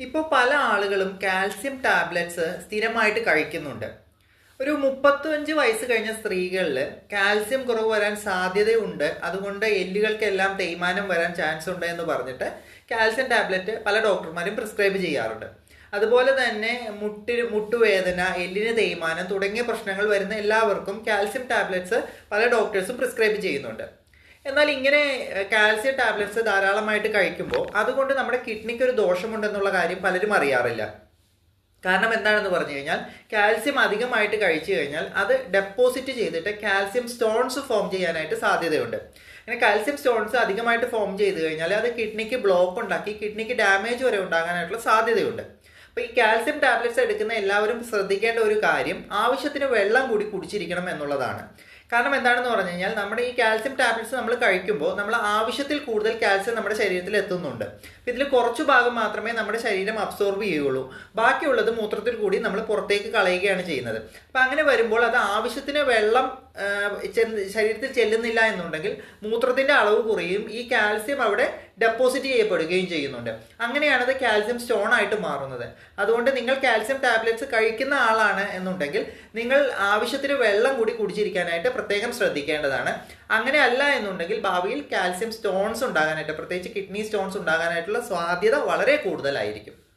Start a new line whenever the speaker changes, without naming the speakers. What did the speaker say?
ഇപ്പോൾ പല ആളുകളും കാൽസ്യം ടാബ്ലറ്റ്സ് സ്ഥിരമായിട്ട് കഴിക്കുന്നുണ്ട്. ഒരു മുപ്പത്തഞ്ച് വയസ്സ് കഴിഞ്ഞ സ്ത്രീകളിൽ കാൽസ്യം കുറവ് വരാൻ സാധ്യതയുണ്ട്. അതുകൊണ്ട് എല്ലുകൾക്കെല്ലാം തേയ്മാനം വരാൻ ചാൻസ് ഉണ്ട് എന്ന് പറഞ്ഞിട്ട് കാൽസ്യം ടാബ്ലറ്റ് പല ഡോക്ടർമാരും പ്രിസ്ക്രൈബ് ചെയ്യാറുണ്ട്. അതുപോലെ തന്നെ മുട്ടി മുട്ടുവേദന എല്ലിന് തേയ്മാനം തുടങ്ങിയ പ്രശ്നങ്ങൾ വരുന്ന എല്ലാവർക്കും കാൽസ്യം ടാബ്ലറ്റ്സ് പല ഡോക്ടേഴ്സും പ്രിസ്ക്രൈബ് ചെയ്യുന്നുണ്ട്. എന്നാൽ ഇങ്ങനെ കാൽസ്യം ടാബ്ലറ്റ്സ് ധാരാളമായിട്ട് കഴിക്കുമ്പോൾ അതുകൊണ്ട് നമ്മുടെ കിഡ്നിക്ക് ഒരു ദോഷമുണ്ടെന്നുള്ള കാര്യം പലരും അറിയാറില്ല. കാരണം എന്താണെന്ന് പറഞ്ഞു കഴിഞ്ഞാൽ കാൽസ്യം അധികമായിട്ട് കഴിച്ചു കഴിഞ്ഞാൽ അത് ഡെപ്പോസിറ്റ് ചെയ്തിട്ട് കാൽസ്യം സ്റ്റോൺസ് ഫോം ചെയ്യാനായിട്ട് സാധ്യതയുണ്ട്. അങ്ങനെ കാൽസ്യം സ്റ്റോൺസ് അധികമായിട്ട് ഫോം ചെയ്ത് കഴിഞ്ഞാൽ അത് കിഡ്നിക്ക് ബ്ലോക്ക് ഉണ്ടാക്കി കിഡ്നിക്ക് ഡാമേജ് വരെ ഉണ്ടാകാനായിട്ടുള്ള സാധ്യതയുണ്ട്. അപ്പോൾ ഈ കാൽസ്യം ടാബ്ലറ്റ്സ് എടുക്കുന്ന എല്ലാവരും ശ്രദ്ധിക്കേണ്ട ഒരു കാര്യം ആവശ്യത്തിന് വെള്ളം കൂടി കുടിച്ചിരിക്കണം എന്നുള്ളതാണ്. കാരണം എന്താണെന്ന് പറഞ്ഞു കഴിഞ്ഞാൽ നമ്മുടെ ഈ കാൽസ്യം ടാബ്ലറ്റ്സ് നമ്മൾ കഴിക്കുമ്പോൾ നമ്മൾ ആവശ്യത്തിൽ കൂടുതൽ കാൽസ്യം നമ്മുടെ ശരീരത്തിൽ എത്തുന്നുണ്ട്. ഇതിൽ കുറച്ചു ഭാഗം മാത്രമേ നമ്മുടെ ശരീരം അബ്സോർബ് ചെയ്യുകയുള്ളൂ. ബാക്കിയുള്ളത് മൂത്രത്തിൽ കൂടി നമ്മൾ പുറത്തേക്ക് കളയുകയാണ് ചെയ്യുന്നത്. അപ്പം അങ്ങനെ വരുമ്പോൾ അത് ആവശ്യത്തിന് വെള്ളം ശരീരത്തിൽ ചെല്ലുന്നില്ല എന്നുണ്ടെങ്കിൽ മൂത്രത്തിന്റെ അളവ് കുറയും ഈ കാൽസ്യം അവിടെ ഡെപ്പോസിറ്റ് ചെയ്യപ്പെടുകയും ചെയ്യുന്നുണ്ട്. അങ്ങനെയാണ് അത് കാൽസ്യം സ്റ്റോൺ ആയിട്ട് മാറുന്നത്. അതുകൊണ്ട് നിങ്ങൾ കാൽസ്യം ടാബ്ലറ്റ്സ് കഴിക്കുന്ന ആളാണ് എന്നുണ്ടെങ്കിൽ നിങ്ങൾ ആവശ്യത്തിന് വെള്ളം കൂടി കുടിച്ചിരിക്കാനായിട്ട് പ്രത്യേകം ശ്രദ്ധിക്കേണ്ടതാണ്. അങ്ങനെ അല്ല എന്നുണ്ടെങ്കിൽ ഭാവിയിൽ കാൽസ്യം സ്റ്റോൺസ് ഉണ്ടാകാനായിട്ട് പ്രത്യേകിച്ച് കിഡ്നി സ്റ്റോൺസ് ഉണ്ടാകാനായിട്ടുള്ള സാധ്യത വളരെ കൂടുതലായിരിക്കും.